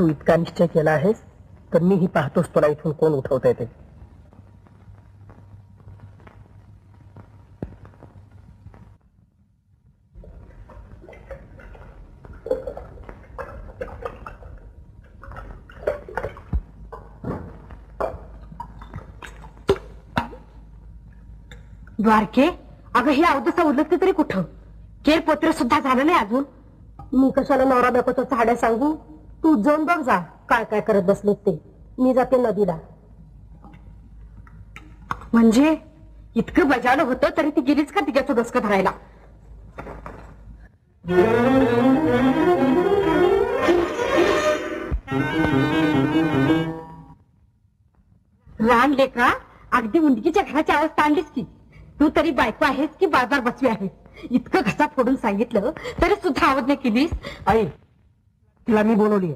तू इतका निश्चय केला आहेस तर मीही पाहतोस तुला इथून कोण उठवता येते. द्वारके अगं हे अवधसा उलटते तरी कुठं? केरपत्र सुद्धा झालं नाही अजून. मी कशाला नवरा बायकोचं झाड्या सांगू? तू जाऊन बघ जा काय काय करत बसले ते. मी जाते नदीला. म्हणजे? इतकं बजावलं होतं तरी ती गेलीच का तिच्याचं डोसकं धरायला? रान लेकरा अगदी उंडकीच्या घराची आवाज आणलीस की. तू तरी बायको आहेस की बाजार बसवी आहेस इतकं घसा फोडून सांगितलं तरी सुद्धा आवड नाही केलीस? आई तिला मी बोलवली